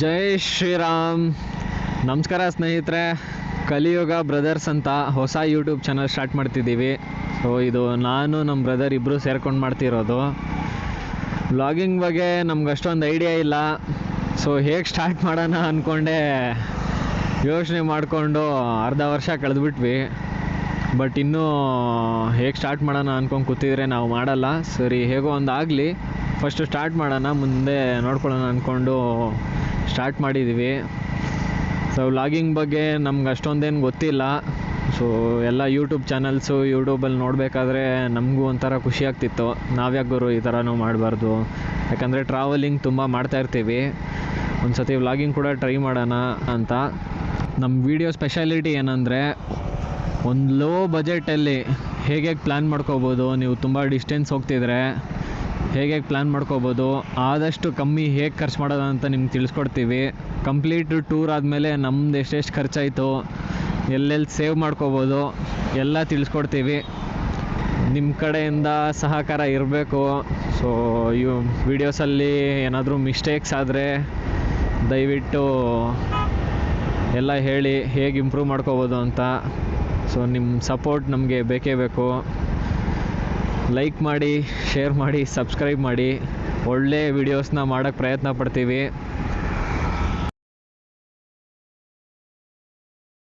ಜೈ ಶ್ರೀರಾಮ್. ನಮಸ್ಕಾರ ಸ್ನೇಹಿತರೆ, ಕಲಿಯುಗ ಬ್ರದರ್ಸ್ ಅಂತ ಹೊಸ ಯೂಟ್ಯೂಬ್ ಚಾನಲ್ ಸ್ಟಾರ್ಟ್ ಮಾಡ್ತಿದ್ದೀವಿ. ಸೊ ಇದು ನಾನು ನಮ್ಮ ಬ್ರದರ್ ಇಬ್ಬರು ಸೇರ್ಕೊಂಡು ಮಾಡ್ತಿರೋದು. ವ್ಲಾಗಿಂಗ್ ಬಗ್ಗೆ ನಮ್ಗೆ ಅಷ್ಟೊಂದು ಐಡಿಯಾ ಇಲ್ಲ. ಸೊ ಹೇಗೆ ಸ್ಟಾರ್ಟ್ ಮಾಡೋಣ ಅಂದ್ಕೊಂಡೆ ಯೋಚನೆ ಮಾಡಿಕೊಂಡು ಅರ್ಧ ವರ್ಷ ಕಳೆದ್ಬಿಟ್ವಿ. ಬಟ್ ಇನ್ನೂ ಹೇಗೆ ಸ್ಟಾರ್ಟ್ ಮಾಡೋಣ ಅಂದ್ಕೊಂಡು ಕೂತಿದ್ರೆ ನಾವು ಮಾಡಲ್ಲ. ಸರಿ, ಹೇಗೋ ಒಂದು ಆಗಲಿ. ಫಸ್ಟು ಸ್ಟಾರ್ಟ್ ಮಾಡೋಣ, ಮುಂದೆ ನೋಡ್ಕೊಳ್ಳೋಣ ಅಂದ್ಕೊಂಡು ಸ್ಟಾರ್ಟ್ ಮಾಡಿದ್ದೀವಿ. ಸೊ ವ್ಲಾಗಿಂಗ್ ಬಗ್ಗೆ ನಮ್ಗೆ ಅಷ್ಟೊಂದೇನು ಗೊತ್ತಿಲ್ಲ. ಸೊ ಎಲ್ಲ ಯೂಟ್ಯೂಬ್ ಚಾನಲ್ಸು ಯೂಟ್ಯೂಬಲ್ಲಿ ನೋಡಬೇಕಾದ್ರೆ ನಮಗೂ ಒಂಥರ ಖುಷಿ ಆಗ್ತಿತ್ತು. ನಾವ್ಯಾಕೆ ಗುರು ಈ ಥರನೂ ಮಾಡಬಾರ್ದು. ಯಾಕಂದರೆ ಟ್ರಾವೆಲಿಂಗ್ ತುಂಬ ಮಾಡ್ತಾಯಿರ್ತೀವಿ ಒಂದು ಸತಿ ವ್ಲಾಗಿಂಗ್ ಕೂಡ ಟ್ರೈ ಮಾಡೋಣ ಅಂತ. ನಮ್ಮ ವಿಡಿಯೋ ಸ್ಪೆಷಾಲಿಟಿ ಏನಂದರೆ, ಒಂದು ಲೋ ಬಜೆಟಲ್ಲಿ ಹೇಗೆ ಪ್ಲ್ಯಾನ್ ಮಾಡ್ಕೋಬೋದು, ನೀವು ತುಂಬ ಡಿಸ್ಟೆನ್ಸ್ ಹೋಗ್ತಿದ್ರೆ ಹೇಗೆ ಪ್ಲ್ಯಾನ್ ಮಾಡ್ಕೋಬೋದು, ಆದಷ್ಟು ಕಮ್ಮಿ ಹೇಗೆ ಖರ್ಚು ಮಾಡೋದು ಅಂತ ನಿಮ್ಗೆ ತಿಳಿಸ್ಕೊಡ್ತೀವಿ. ಕಂಪ್ಲೀಟ್ ಟೂರ್ ಆದಮೇಲೆ ನಮ್ದು ಎಷ್ಟೆಷ್ಟು ಖರ್ಚಾಯಿತು ಎಲ್ಲೆಲ್ಲಿ ಸೇವ್ ಮಾಡ್ಕೋಬೋದು, ಎಲ್ಲ ತಿಳಿಸ್ಕೊಡ್ತೀವಿ. ನಿಮ್ಮ ಕಡೆಯಿಂದ ಸಹಕಾರ ಇರಬೇಕು. ಸೊ ಇವು ವೀಡಿಯೋಸಲ್ಲಿ ಏನಾದರೂ ಮಿಸ್ಟೇಕ್ಸ್ ಆದರೆ ದಯವಿಟ್ಟು ಎಲ್ಲ ಹೇಳಿ ಹೇಗೆ ಇಂಪ್ರೂವ್ ಮಾಡ್ಕೋಬೋದು ಅಂತ. ಸೊ ನಿಮ್ಮ ಸಪೋರ್ಟ್ ನಮಗೆ ಬೇಕೇ ಬೇಕು. ಲೈಕ್ ಮಾಡಿ ಶೇರ್ ಮಾಡಿ ಸಬ್ಸ್ಕ್ರೈಬ್ ಮಾಡಿ. ಒಳ್ಳೆ ವೀಡಿಯೋಸ್ನ ಮಾಡೋಕ್ಕೆ ಪ್ರಯತ್ನ ಪಡ್ತೀವಿ.